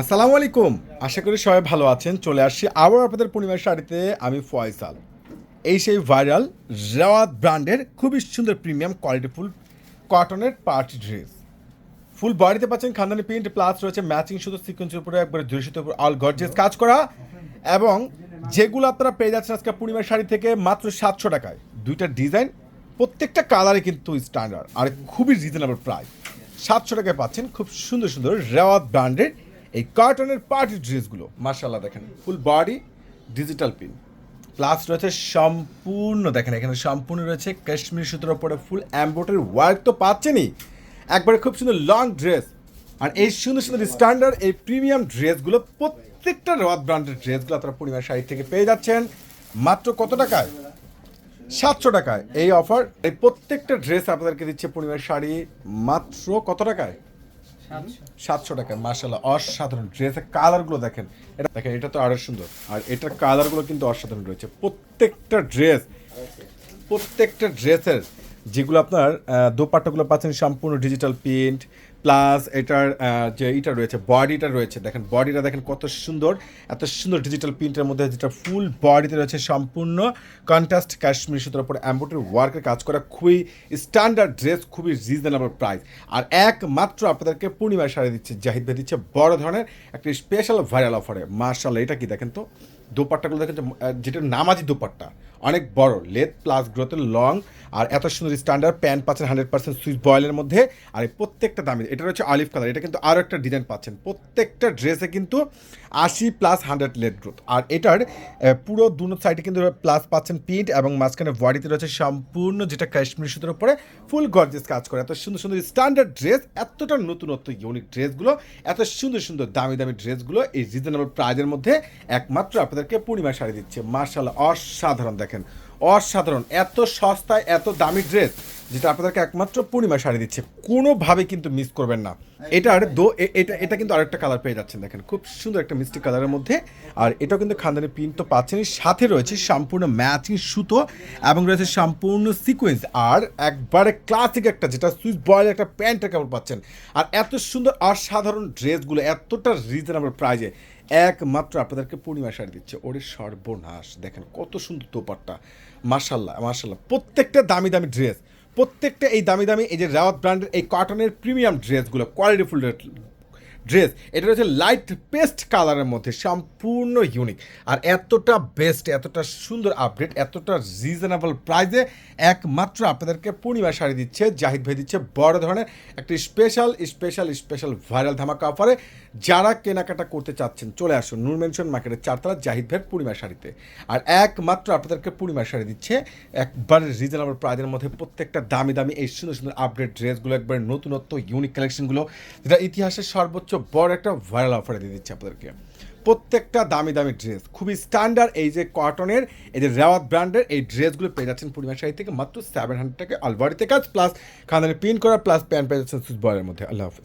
আসসালামু আলাইকুম। আশা করি সবাই ভালো আছেন। চলে আসছি আবার আপনাদের পূর্ণিমার শাড়িতে। আমি ফয়সাল। এই সেই ভাইরাল রেওয়াত ব্র্যান্ডের খুবই সুন্দর প্রিমিয়াম কোয়ালিটিফুল কটনের পার্টি ড্রেস ফুল বডিতে পাচ্ছেন খানদানি প্রিন্ট প্লাস রয়েছে ম্যাচিং শুধু সিকোয়েন্সের উপরে, একবারে দুইশোর উপর অল গর্জেস কাজ করা। এবং যেগুলো আপনারা পেয়ে যাচ্ছেন আজকে পূর্ণিমার শাড়ি থেকে মাত্র সাতশো টাকায়। দুইটা ডিজাইন প্রত্যেকটা কালারে কিন্তু স্ট্যান্ডার্ড আর খুবই রিজনেবল প্রাইস সাতশো টাকায় পাচ্ছেন খুব সুন্দর সুন্দর রেওয়াত ব্র্যান্ডের এই কার্টনের পার্টি ড্রেসগুলো। মার্শাল্লাহ দেখেন, full body, digital pin plus রয়েছে সম্পূর্ণ, দেখেন, এখানে সম্পূর্ণ রয়েছে কাশ্মীর সুতোর ওপরে ফুল অ্যাম্বোটারি ওয়ার্ক তো পাচ্ছেনই। একবারে খুব সুন্দর লং ড্রেস। আর এই সুন্দর সুন্দর স্ট্যান্ডার্ড, এই প্রিমিয়াম ড্রেসগুলো প্রত্যেকটা রেওয়াত ব্র্যান্ডের ড্রেসগুলো আপনারা পরিমাণ শাড়ি থেকে পেয়ে যাচ্ছেন। মাত্র কত টাকায়? সাতশো টাকায়। এই অফার এই প্রত্যেকটা ড্রেস আপনাদেরকে দিচ্ছে পূর্ণিমার শাড়ি মাত্র কত টাকায়? সাতশো। টাকায় মার্শাল্লাহ অসাধারণ ড্রেসের কালারগুলো দেখেন। এটা দেখেন এটা তো আরও সুন্দর। আর এটার কালারগুলো কিন্তু অসাধারণ রয়েছে। প্রত্যেকটা ড্রেস প্রত্যেকটা ড্রেসের যেগুলো আপনার দোপাট্টাগুলো পাচ্ছেন সম্পূর্ণ ডিজিটাল প্রিন্ট প্লাস এটার যে এটা রয়েছে বডিটা রয়েছে। দেখেন বডিটা দেখেন কত সুন্দর, এত সুন্দর ডিজিটাল প্রিন্টের মধ্যে, যেটা ফুল বডিতে রয়েছে সম্পূর্ণ কন্ট্রাস্ট কাশ্মীর সুতোর উপর অ্যাম্বোটারি ওয়ার্কের কাজ করা, খুবই স্ট্যান্ডার্ড ড্রেস খুবই রিজনেবল প্রাইস আর একমাত্র আপনাদেরকে পূর্ণিমায় শাড়ি দিচ্ছে, জাহিদ ভাই দিচ্ছে বড় ধরনের একটা স্পেশাল ভাইরাল অফারে মার্শাল্লাহ এটা কি দেখেন তো? দোপাট্টাগুলো দেখেন যেটা নামাজি দোপাট্টা, অনেক বড় লেথ প্লাস গ্রোথের লং আর এত সুন্দর স্ট্যান্ডার্ড প্যান্ট পাচ্ছেন হান্ড্রেড পার্সেন্ট সুইচ বয়েলের মধ্যে, আর এই প্রত্যেকটা দামি এটা হচ্ছে অলিভ কালার এটা কিন্তু আরও একটা ডিজাইন পাচ্ছেন। প্রত্যেকটা ড্রেসে কিন্তু আশি প্লাস হান্ড্রেড লেট গ্রোথ আর এটার পুরো দুনো সাইডে কিন্তু প্লাস পাচ্ছেন পিন্ট এবং মাঝখানে বডিতে রয়েছে সম্পূর্ণ যেটা কাশ্মীর সুতোর উপরে ফুল গর্জেস কাজ করে। এত সুন্দর সুন্দর স্ট্যান্ডার্ড ড্রেস এতটা নতুনত্ব ইউনিক ড্রেসগুলো এত সুন্দর সুন্দর দামি দামি ড্রেসগুলো এই রিজনেবল প্রাইজের মধ্যে একমাত্র আপনাদেরকে পূর্ণিমা শাড়ি দিচ্ছে। মার্শাল অসাধারণ দেখেন। অসাধারণ এত সস্তায় এত দামি ড্রেস যেটা আপনাদেরকে একমাত্র পূর্ণিমা শাড়ি দিচ্ছে। কোনোভাবে কিন্তু মিস করবেন না। এটার দো এটা এটা কিন্তু আরেকটা কালার পেয়ে যাচ্ছেন দেখেন। খুব সুন্দর একটা মিষ্টি কালারের মধ্যে। আর এটাও কিন্তু খানদানি প্রিন্ট তো পাচ্ছেনই। সাথে রয়েছে সম্পূর্ণ ম্যাচিং সুতো এবং রয়েছে সম্পূর্ণ সিকোয়েন্স আর একবারে ক্লাসিক একটা যেটা সুইচ বয়েল একটা প্যান্টের কাপড় পাচ্ছেন। আর এত সুন্দর অসাধারণ ড্রেসগুলো এতটা রিজনেবল প্রাইজে একমাত্র আপনাদেরকে পূর্ণিমা শাড়ি দিচ্ছে, ওরে সর্বনাশ। দেখেন কত সুন্দর দোপারটা মার্শাল্লাহ মার্শাল্লাহ প্রত্যেকটা দামি দামি ড্রেস প্রত্যেকটা এই দামি দামি এই যে রাওয়াত ব্র্যান্ডের এই কটনের প্রিমিয়াম ড্রেসগুলো কোয়ালিটিফুল ড্রেস, এটা হচ্ছে লাইট পেস্ট কালারের মধ্যে, সম্পূর্ণ ইউনিক আর এতটা বেস্ট এতটা সুন্দর আপডেট এতটা রিজনেবল প্রাইসে একমাত্র আপনাদেরকে পূর্ণিমা শাড়ি দিচ্ছে, জাহিদ ভাই দিচ্ছে বড় ধরনের একটি স্পেশাল স্পেশাল স্পেশাল ভাইরাল ধামাকা অফারে যারা কেনাকাটা করতে চাচ্ছেন, চলে আসুন নূর মেনশন মার্কেটের চারতলা জাহিদ ভাইয়ের পূর্ণিমা শাড়িতে। আর একমাত্র আপনাদেরকে পূর্ণিমা শাড়ি দিচ্ছে, একবার রিজনেবল প্রাইজের মধ্যে প্রত্যেকটা দামি দামি এই সুন্দর সুন্দর আপডেট ড্রেসগুলো একবার নতুনত্ব ইউনিক কালেকশনগুলো যেটা ইতিহাসের সর্বোচ্চ বড় একটা ভাইরাল অফারে দিয়ে দিচ্ছে আপনাদেরকে। প্রত্যেকটা দামি দামি ড্রেস খুবই স্ট্যান্ডার্ড এই যে কটনের এই যে রেওয়াত ব্র্যান্ডের এই ড্রেসগুলো পেয়ে যাচ্ছেন পূর্ণিমা শাড়ি থেকে মাত্র সেভেন হান্ড্রেড টাকা আলবাড়িতে কাজ। প্লাস খানের প্রিন্ট করা প্লাস প্যান্ট পেয়ে যাচ্ছেন সুইচ বয়ের মধ্যে। আল্লাহ হাফিজ।